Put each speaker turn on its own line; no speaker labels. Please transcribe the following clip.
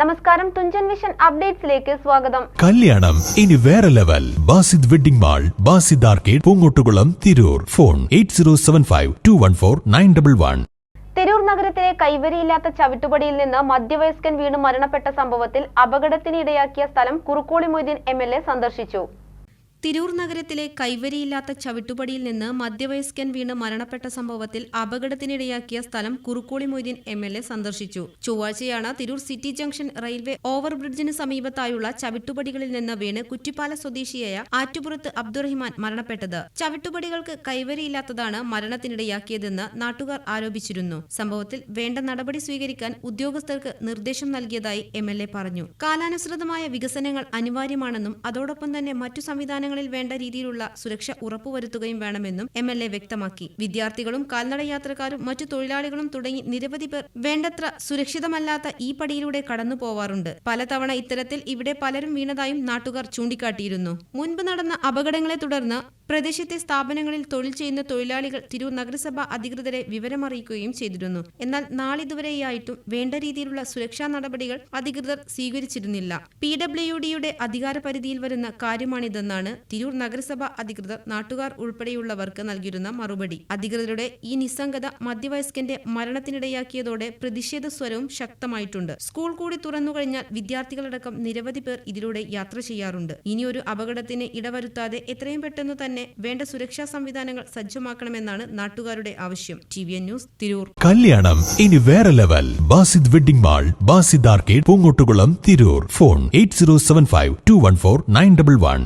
നമസ്കാരം തുഞ്ചൻ വിഷൻ അപ്ഡേറ്റ്സിലേക്ക് സ്വാഗതം.
കല്യാണം ഇനി വേറെ level. Basid wedding mall Basid arcade Poongottukulam Tirur. Phone eight zero seven five two one four nine double one.
Tirur നഗരത്തിലെ കൈവരിയില്ലാത്ത ചവിട്ടുപടിയിൽ നിന്ന് മധ്യവയസ്കൻ വീണ് മരണപ്പെട്ട സംഭവത്തിൽ അപകടത്തിനിടയാക്കിയ സ്ഥലം Kurukkoli Moideen M L A സന്ദർശിച്ചു.
തിരൂർ നഗരത്തിലെ കൈവരിയില്ലാത്ത ചവിട്ടുപടിയിൽ നിന്ന് മധ്യവയസ്കൻ വീണ് മരണപ്പെട്ട സംഭവത്തിൽ അപകടത്തിനിടയാക്കിയ സ്ഥലം Kurukkoli Moideen M L A സന്ദർശിച്ചു. ചൊവ്വാഴ്ചയാണ് തിരൂർ സിറ്റി ജംഗ്ഷൻ റെയിൽവേ ഓവർബ്രിഡ്ജിന് സമീപത്തായുള്ള ചവിട്ടുപടികളിൽ നിന്ന് വീണ് കുറ്റിപ്പാല സ്വദേശിയായ ആറ്റുപുറത്ത് അബ്ദുറഹിമാൻ മരണപ്പെട്ടത്. ചവിട്ടുപടികൾക്ക് കൈവരിയില്ലാത്തതാണ് മരണത്തിനിടയാക്കിയതെന്ന് നാട്ടുകാർ ആരോപിച്ചിരുന്നു. സംഭവത്തിൽ വേണ്ട നടപടി സ്വീകരിക്കാൻ ഉദ്യോഗസ്ഥർക്ക് നിർദ്ദേശം നൽകിയതായി എം പറഞ്ഞു. കാലാനുസൃതമായ വികസനങ്ങൾ അനിവാര്യമാണെന്നും അതോടൊപ്പം തന്നെ മറ്റു സംവിധാനങ്ങളിൽ വേണ്ട രീതിയിലുള്ള സുരക്ഷ ഉറപ്പുവരുത്തുകയും വേണമെന്നും എം എൽ എ വ്യക്തമാക്കി. വിദ്യാർത്ഥികളും കാൽനട യാത്രക്കാരും മറ്റു തൊഴിലാളികളും തുടങ്ങി നിരവധി പേർ വേണ്ടത്ര സുരക്ഷിതമല്ലാത്ത ഈ പടിയിലൂടെ കടന്നു പോവാറുണ്ട്. പലതവണ ഇത്തരത്തിൽ ഇവിടെ പലരും വീണതായും നാട്ടുകാർ ചൂണ്ടിക്കാട്ടിയിരുന്നു. മുൻപ് നടന്ന അപകടങ്ങളെ തുടർന്ന് പ്രദേശത്തെ സ്ഥാപനങ്ങളിൽ തൊഴിൽ ചെയ്യുന്ന തൊഴിലാളികൾ തിരൂർ നഗരസഭ അധികൃതരെ വിവരമറിയിക്കുകയും ചെയ്തിരുന്നു. എന്നാൽ നാളിതുവരെയായിട്ടും വേണ്ട രീതിയിലുള്ള സുരക്ഷാ നടപടികൾ അധികൃതർ സ്വീകരിച്ചിരുന്നില്ല. പി ഡബ്ല്യു ഡിയുടെ അധികാര പരിധിയിൽ വരുന്ന കാര്യമാണിതെന്നാണ് തിരൂർ നഗരസഭ അധികൃതർ നാട്ടുകാർ ഉൾപ്പെടെയുള്ളവർക്ക് നൽകിയിരുന്ന മറുപടി. അധികൃതരുടെ ഈ നിസ്സംഗത മധ്യവയസ്കന്റെ മരണത്തിനിടയാക്കിയതോടെ പ്രതിഷേധ സ്വരവും ശക്തമായിട്ടുണ്ട്. സ്കൂൾ കൂടി തുറന്നു കഴിഞ്ഞാൽ വിദ്യാർത്ഥികളടക്കം നിരവധി പേർ ഇതിലൂടെ യാത്ര ചെയ്യാറുണ്ട്. ഇനിയൊരു അപകടത്തിന് ഇടവരുത്താതെ എത്രയും പെട്ടെന്ന് തന്നെ വേണ്ട സുരക്ഷാ സംവിധാനങ്ങൾ സജ്ജമാക്കണമെന്നാണ് നാട്ടുകാരുടെ ആവശ്യം. T V N news Tirur.
കല്യാണം ഇനി വേറെ level. Basid wedding mall Basid arcade Poongottukulam Tirur. Phone eight zero seven five two one four nine double one.